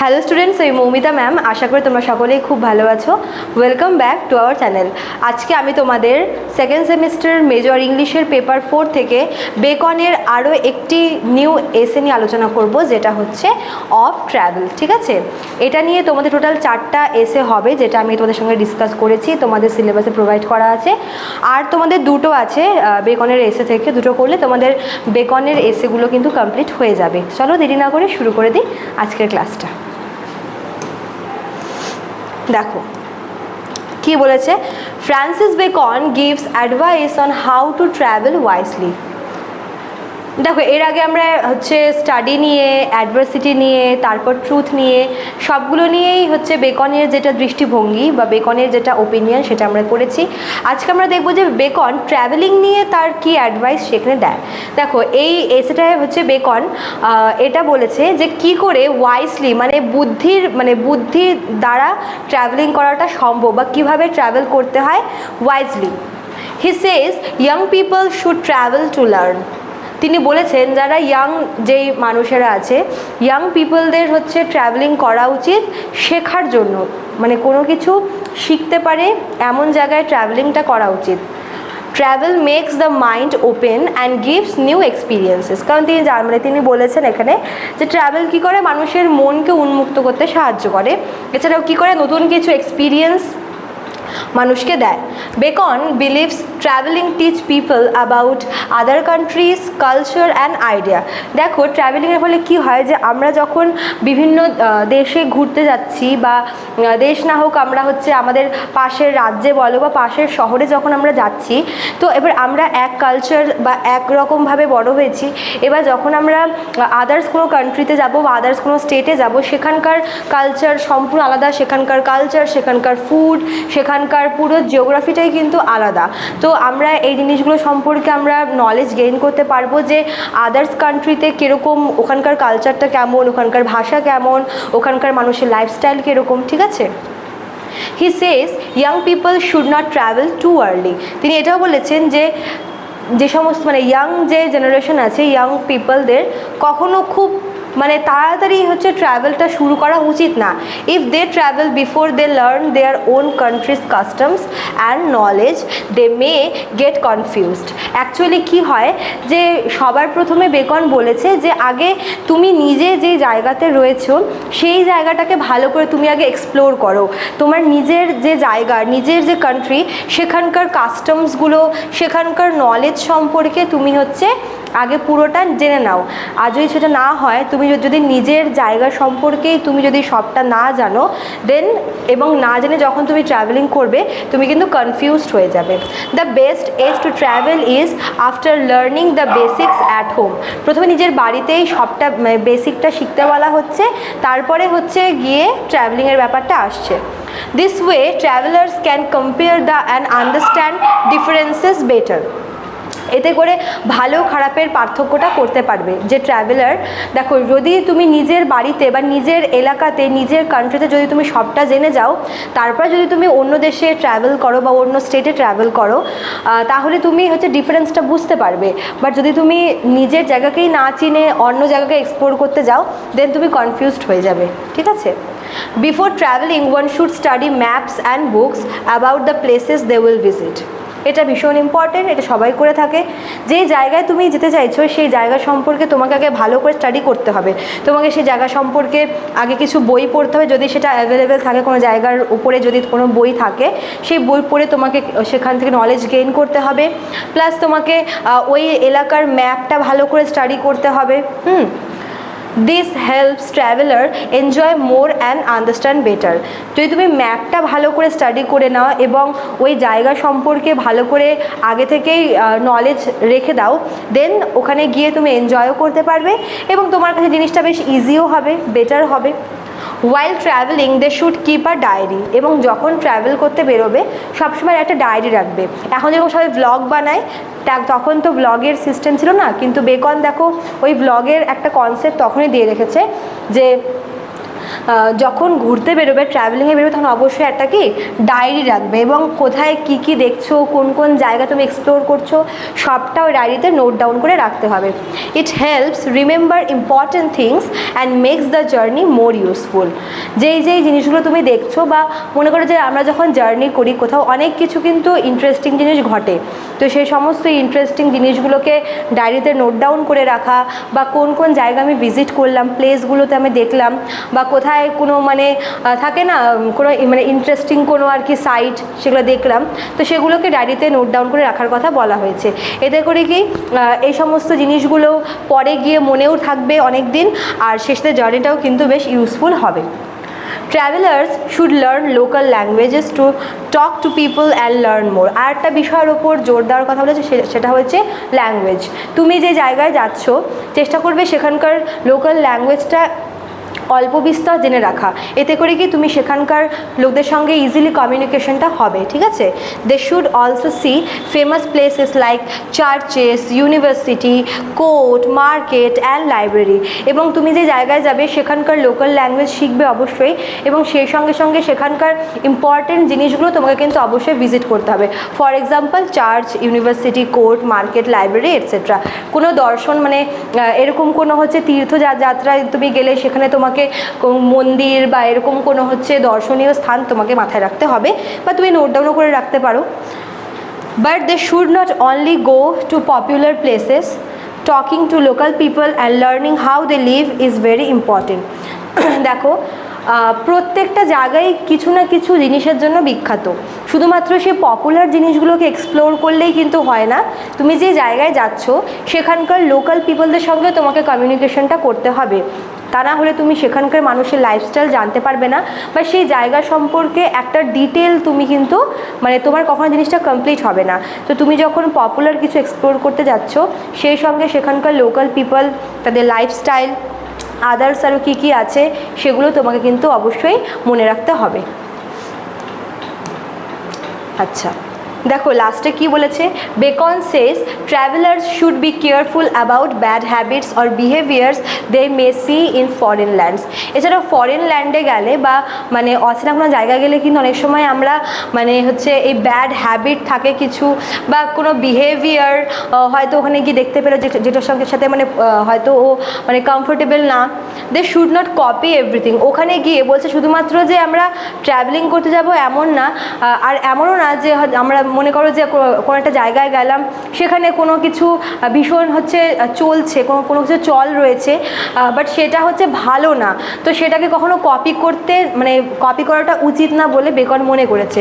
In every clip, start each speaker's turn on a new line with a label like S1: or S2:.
S1: Hello students আমি Moumita ma'am আশা করি তোমরা সকলেই খুব ভালো আছো। Welcome back to our channel আজকে আমি তোমাদের সেকেন্ড সেমিস্টার মেজর ইংলিশের পেপার ফোর থেকে বেকনের আরও একটি নিউ এসে নিয়ে আলোচনা করব, যেটা হচ্ছে অফ ট্রাভেল ঠিক আছে? এটা নিয়ে তোমাদের টোটাল চারটা এসে হবে, যেটা আমি তোমাদের সঙ্গে ডিসকাস করেছি, তোমাদের সিলেবাসে প্রোভাইড করা আছে। আর তোমাদের দুটো আছে বেকনের এসে থেকে, দুটো করলে তোমাদের বেকনের এসেগুলো কিন্তু কমপ্লিট হয়ে যাবে। চলো দেরি না করে শুরু করে দিই আজকের ক্লাসটা দেখো কি বলেছে? Francis Bacon gives advice on how to travel wisely. দেখো, এর আগে আমরা হচ্ছে স্টাডি নিয়ে অ্যাডভার্সিটি নিয়ে, তারপর ট্রুথ নিয়ে, সবগুলো নিয়েই হচ্ছে বেকনের যেটা দৃষ্টিভঙ্গি বা বেকনের যেটা ওপিনিয়ন সেটা আমরা করেছি। আজকে আমরা দেখব যে বেকন ট্রাভেলিং নিয়ে তার কি অ্যাডভাইস সেখানে দেয়। দেখো, এই এসেটায় হচ্ছে বেকন এটা বলেছে যে কি করে ওয়াইসলি মানে বুদ্ধির মানে বুদ্ধির দ্বারা ট্রাভেলিং করাটা সম্ভব বা কীভাবে ট্রাভেল করতে হয় wisely he says young people should travel to learn তিনি বলেছেন, যারা ইয়াং যেই মানুষেরা আছে ইয়াং পিপলদের হচ্ছে ট্রাভেলিং করা উচিত শেখার জন্য। মানে কোনো কিছু শিখতে পারে, এমন জায়গায় ট্রাভেলিংটা করা উচিত। Travel makes the mind open and gives new experiences কারণ তিনি মানে তিনি বলেছেন এখানে যে ট্রাভেল কী করে? মানুষের মনকে উন্মুক্ত করতে সাহায্য করে। এছাড়াও কী করে? নতুন কিছু এক্সপিরিয়েন্স মানুষকে দেয়। Bacon believes travelling teach people about other countries culture and idea দেখো ট্রাভেলিংয়ের ফলে কি হয় যে আমরা যখন বিভিন্ন দেশে ঘুরতে যাচ্ছি বা দেশ না হোক আমরা হচ্ছে আমাদের পাশের রাজ্যে বলো বা পাশের শহরে যখন আমরা যাচ্ছি, তো এবার আমরা এক কালচার বা এক রকমভাবে বড় হয়েছি। এবার যখন আমরা আদার্স কোনো কান্ট্রিতে যাব বা আদার্স কোনো স্টেটে যাব, সেখানকার কালচার সম্পূর্ণ আলাদা, সেখানকার কালচার সেখানকার ফুড সেখানকার পুরো জিওগ্রাফিটাই কিন্তু আলাদা। তো আমরা এই জিনিসগুলো সম্পর্কে আমরা নলেজ গেইন করতে পারব যে আদার্স কান্ট্রিতে কীরকম, ওখানকার কালচারটা কেমন, ওখানকার ভাষা কেমন, ওখানকার মানুষের লাইফস্টাইল কীরকম, ঠিক আছে? He says young people should not travel too early তিনি এটাও বলেছেন যে যে সমস্ত মানে ইয়াং যে জেনারেশন আছে ইয়াং পিপলদের কখনো খুব মানে তাড়াতাড়ি হচ্ছে ট্রাভেলটা শুরু করা উচিত না। If they travel before they learn their own countries customs and knowledge they may get confused actually কি হয় যে সবার প্রথমে বেকন বলেছে যে আগে তুমি নিজে যে জায়গাতে রয়েছো, সেই জায়গাটাকে ভালো করে তুমি আগে এক্সপ্লোর করো। তোমার নিজের যে জায়গা, নিজের যে কান্ট্রি সেখানকার কাস্টমসগুলো সেখানকার নলেজ সম্পর্কে তুমি হচ্ছে আগে পুরোটা জেনে নাও। আর যদি সেটা না হয়, তুমি যদি নিজের জায়গা সম্পর্কেই তুমি যদি সবটা না জানো দেন এবং না জেনে যখন তুমি ট্রাভেলিং করবে, তুমি কিন্তু কনফিউজড হয়ে যাবে। The best age to travel is after learning the basics at home প্রথমে নিজের বাড়িতেই সবটা বেসিকটা শিখতে বলা হচ্ছে, তারপরে হচ্ছে গিয়ে ট্রাভেলিংয়ের ব্যাপারটা আসছে। This way travellers can compare the and understand differences better এতে করে ভালো খারাপের পার্থক্যটা করতে পারবে। যে ট্রাভেলার দেখো, যদি তুমি নিজের বাড়িতে বা নিজের এলাকাতে, নিজের কান্ট্রিতে যদি তুমি সবটা জেনে যাও, তারপর যদি তুমি অন্য দেশে ট্রাভেল করো বা অন্য স্টেটে ট্রাভেল করো তাহলে তুমি হচ্ছে ডিফারেন্সটা বুঝতে পারবে। বাট যদি তুমি নিজের জায়গাকেই না চিনে, অন্য জায়গাকে এক্সপ্লোর করতে যাও দেন তুমি কনফিউজড হয়ে যাবে। ঠিক আছে? Before travelling one should study maps and books about the places they will visit এটা ভীষণ ইম্পর্টেন্ট এটা সবাই করে থাকে। যে জায়গায় তুমি যেতে চাইছো, সেই জায়গা সম্পর্কে তোমাকে আগে ভালো করে স্টাডি করতে হবে। তোমাকে সেই জায়গা সম্পর্কে আগে কিছু বই পড়তে হবে। যদি সেটা অ্যাভেলেবেল থাকে কোনো জায়গার উপরে যদি কোনো বই থাকে, সেই বই পড়ে তোমাকে সেখান থেকে নলেজ গেইন করতে হবে। প্লাস তোমাকে ওই এলাকার ম্যাপটা ভালো করে স্টাডি করতে হবে। হুম? This helps traveller enjoy more and understand better যদি তুমি ম্যাপটা ভালো করে স্টাডি করে নাও এবং ওই জায়গা সম্পর্কে ভালো করে আগে থেকেই নলেজ রেখে দাও দেন ওখানে গিয়ে তুমি এনজয়ও করতে পারবে এবং তোমার কাছে জিনিসটা বেশ ইজিও হবে বেটার হবে। While travelling they should keep a diary এবং যখন ট্রাভেল করতে বেরোবে, সবসময় একটা ডায়েরি রাখবে। এখন যেরকম সবাই ব্লগ বানায় তখন তো ব্লগের সিস্টেম ছিল না, কিন্তু বেকন দেখো, ওই ব্লগের একটা কনসেপ্ট তখনই দিয়ে রেখেছে যে যখন ঘুরতে বেরোবে ট্রাভেলিংয়ে বেরোবে, তখন অবশ্যই একটা কি ডায়েরি রাখবে এবং কোথায় কি কি দেখছ, কোন কোন জায়গা তুমি এক্সপ্লোর করছ, সবটা ওই ডায়েরিতে নোট ডাউন করে রাখতে হবে। It helps remember important things and makes the journey more useful যেই যেই জিনিসগুলো তুমি দেখছ বা মনে করো যে আমরা যখন জার্নি করি, কোথাও অনেক কিছু কিন্তু ইন্টারেস্টিং জিনিস ঘটে। তো সেই সমস্ত ইন্টারেস্টিং জিনিসগুলোকে ডায়েরিতে নোট ডাউন করে রাখা বা কোন কোন জায়গা আমি ভিজিট করলাম প্লেসগুলোতে আমি দেখলাম বা কোথায় কোনো মানে থাকে না কোনো মানে ইন্টারেস্টিং কোনো আর কি সাইট সেগুলো দেখলাম। তো সেগুলোকে ডায়েরিতে নোট ডাউন করে রাখার কথা বলা হয়েছে। এতে করে কি এই সমস্ত জিনিসগুলো পরে গিয়ে মনেও থাকবে অনেক দিন আর শেষে জার্নিটাও কিন্তু বেশ ইউজফুল হবে। Travellers should learn local languages to talk to people and learn more আর একটা বিষয়ের ওপর জোর দেওয়ার কথা বলেছে সেটা হচ্ছে ল্যাঙ্গুয়েজ তুমি যে জায়গায় যাচ্ছ, চেষ্টা করবে সেখানকার লোকাল ল্যাঙ্গুয়েজটা অল্প বিস্তর জেনে রাখা। এতে করে কি তুমি সেখানকার লোকদের সঙ্গে ইজিলি কমিউনিকেশনটা হবে, ঠিক আছে? They should also see famous places like churches university court market and library এবং তুমি যে জায়গায় যাবে, সেখানকার লোকাল ল্যাঙ্গুয়েজ শিখবে অবশ্যই এবং সেই সঙ্গে সঙ্গে সেখানকার ইম্পর্টেন্ট জিনিসগুলো তোমাকে কিন্তু অবশ্যই ভিজিট করতে হবে। For example church university court market library etcetera কোনো দর্শন মানে এরকম কোনো হচ্ছে তীর্থ যাত্রায় তুমি গেলে সেখানে তোমাকে কোনো মন্দির বা এরকম কোনো হচ্ছে দর্শনীয় স্থান তোমাকে মাথায় রাখতে হবে বা তুমি নোট ডাউনও করে রাখতে পারো। But they should not only go to popular places talking to local people and learning how they live is very important দেখো প্রত্যেকটা জায়গায় কিছু না কিছু জিনিসের জন্য বিখ্যাত। শুধুমাত্র সে পপুলার জিনিসগুলোকে এক্সপ্লোর করলেই কিন্তু হয় না। তুমি যে জায়গায় যাচ্ছ, সেখানকার লোকাল পিপলদের সঙ্গে তোমাকে কমিউনিকেশনটা করতে হবে। তা না হলে তুমি সেখানকার মানুষের লাইফস্টাইল জানতে পারবে না বা সেই জায়গা সম্পর্কে একটা ডিটেল তুমি কিন্তু মানে তোমার কখনো জিনিসটা কমপ্লিট হবে না। তো তুমি যখন পপুলার কিছু এক্সপ্লোর করতে যাচ্ছ, সেই সঙ্গে সেখানকার লোকাল পিপল তাদের লাইফস্টাইল আদার্স আরও কী কী আছে, সেগুলো তোমাকে কিন্তু অবশ্যই মনে রাখতে হবে। আচ্ছা। দেখো লাস্টে কি বলেছে? Bacon says travellers should be careful about bad habits or behaviours they may see in foreign lands এছাড়াও ফরেন ল্যান্ডে গেলে বা মানে অচেনা কোনো জায়গায় গেলে কিন্তু অনেক সময় আমরা মানে হচ্ছে এই ব্যাড হ্যাবিট থাকে কিছু বা কোনো বিহেভিয়ার হয়তো ওখানে গিয়ে দেখতে পেল যেটা যেটার সঙ্গে, সাথে মানে হয়তো ও মানে কমফোর্টেবল না। They should not copy everything ওখানে গিয়ে বলছে শুধুমাত্র যে আমরা ট্রাভেলিং করতে যাব এমন না আর এমনও না যে আমরা মনে করো যে কোনো একটা জায়গায় গেলাম, সেখানে কোনো কিছু ভীষণ হচ্ছে চলছে, কোনো কোনো কিছু চল রয়েছে বাট সেটা হচ্ছে ভালো না। তো সেটাকে কখনো কপি করতে মানে কপি করাটা উচিত না বলে বেকন মনে করেছে।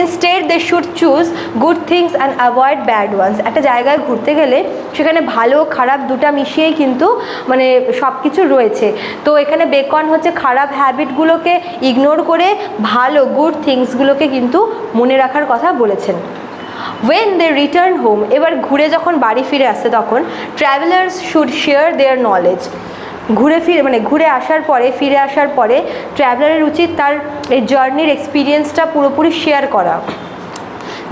S1: Instead they should choose good things and avoid bad ones একটা জায়গায় ঘুরতে গেলে, সেখানে ভালো খারাপ দুটা মিশিয়েই কিন্তু মানে সব কিছু রয়েছে। তো এখানে বেকন হচ্ছে খারাপ হ্যাবিটগুলোকে ইগনোর করে ভালো গুড থিংসগুলোকে কিন্তু মনে রাখার কথা বলেছেন। ওয়েন দে রিটার্ন হোম এবার ঘুরে যখন বাড়ি ফিরে আসে তখন travellers should share their knowledge ঘুরে ফিরে মানে ঘুরে আসার পরে, ফিরে আসার পরে ট্রাভেলারের উচিত তার এই জার্নির এক্সপিরিয়েন্সটা পুরোপুরি শেয়ার করা।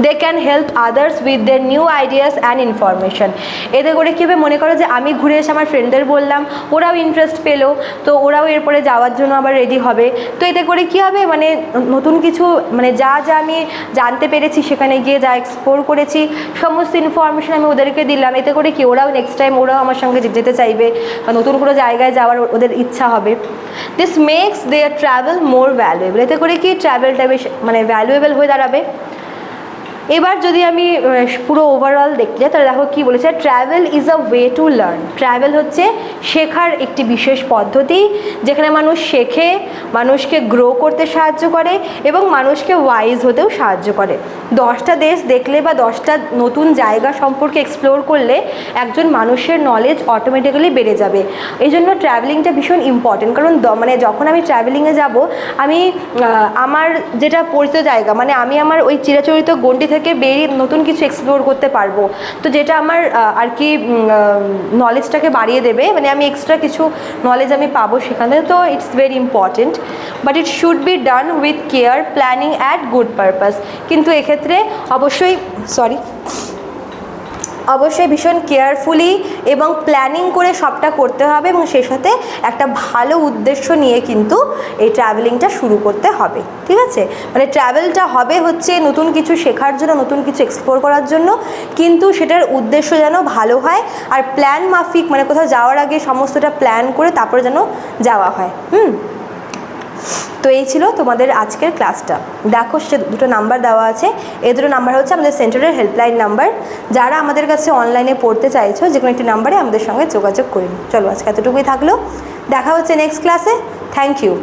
S1: They can help others with their new ideas and information এতে করে কী হবে? মনে করো যে আমি ঘুরে এসে আমার ফ্রেন্ডদের বললাম, ওরাও ইন্টারেস্ট পেল, তো ওরাও এরপরে যাওয়ার জন্য আবার রেডি হবে। তো এতে করে কী হবে? মানে নতুন কিছু মানে যা যা আমি জানতে পেরেছি, সেখানে গিয়ে যা এক্সপ্লোর করেছি, সমস্ত ইনফরমেশন আমি ওদেরকে দিলাম। এতে করে কি, ওরাও নেক্সট টাইম ওরাও আমার সঙ্গে যেতে চাইবে, বা নতুন কোনো জায়গায় যাওয়ার ওদের ইচ্ছা হবে। This makes their travel more valuable এতে করে কি ট্রাভেলটা বেশ মানে ভ্যালুয়েবল হয়ে দাঁড়াবে। এবার যদি আমি পুরো ওভারঅল দেখতে যাই, তাহলে দেখো কী বলেছে travel is a way to learn travel হচ্ছে শেখার একটি বিশেষ পদ্ধতি, যেখানে মানুষ শেখে, মানুষকে গ্রো করতে সাহায্য করে এবং মানুষকে ওয়াইজ হতেও সাহায্য করে। দশটা দেশ দেখলে বা দশটা নতুন জায়গা সম্পর্কে এক্সপ্লোর করলে একজন মানুষের নলেজ অটোমেটিক্যালি বেড়ে যাবে। এই জন্য ট্র্যাভেলিংটা ভীষণ ইম্পর্টেন্ট কারণ মানে যখন আমি ট্র্যাভেলিংয়ে যাব, আমি আমার যেটা পরিচিত জায়গা মানে আমি আমার ওই চিরাচরিত গণ্ডি থেকে বেরিয়ে নতুন কিছু এক্সপ্লোর করতে পারব। তো যেটা আমার আর কি নলেজটাকে বাড়িয়ে দেবে মানে আমি এক্সট্রা কিছু নলেজ আমি পাবো সেখানে, তো it's very important but it should be done with care planning at good purpose কিন্তু এক্ষেত্রে অবশ্যই সরি অবশ্যই ভীষণ কেয়ারফুলি এবং প্ল্যানিং করে সবটা করতে হবে এবং সেই সাথে একটা ভালো উদ্দেশ্য নিয়ে কিন্তু এই ট্রাভেলিংটা শুরু করতে হবে, ঠিক আছে? মানে ট্রাভেলটা হবে হচ্ছে নতুন কিছু শেখার জন্য, নতুন কিছু এক্সপ্লোর করার জন্য, কিন্তু সেটার উদ্দেশ্য যেন ভালো হয় আর প্ল্যান মাফিক মানে কোথাও যাওয়ার আগে সমস্তটা প্ল্যান করে তারপরে যেন যাওয়া হয়, হুম? তো এই ছিল তোমাদের আজকের ক্লাসটা দেখো সে দুটো নাম্বার দেওয়া আছে। এই দুটো নাম্বার হচ্ছে আমাদের সেন্টারের হেল্পলাইন নাম্বার যারা আমাদের কাছে অনলাইনে পড়তে চাইছো যে কোনো একটি নাম্বারে আমাদের সঙ্গে যোগাযোগ করে নিও। চলো, আজকে এতটুকুই থাকল। দেখা হচ্ছে নেক্সট ক্লাসে থ্যাংক ইউ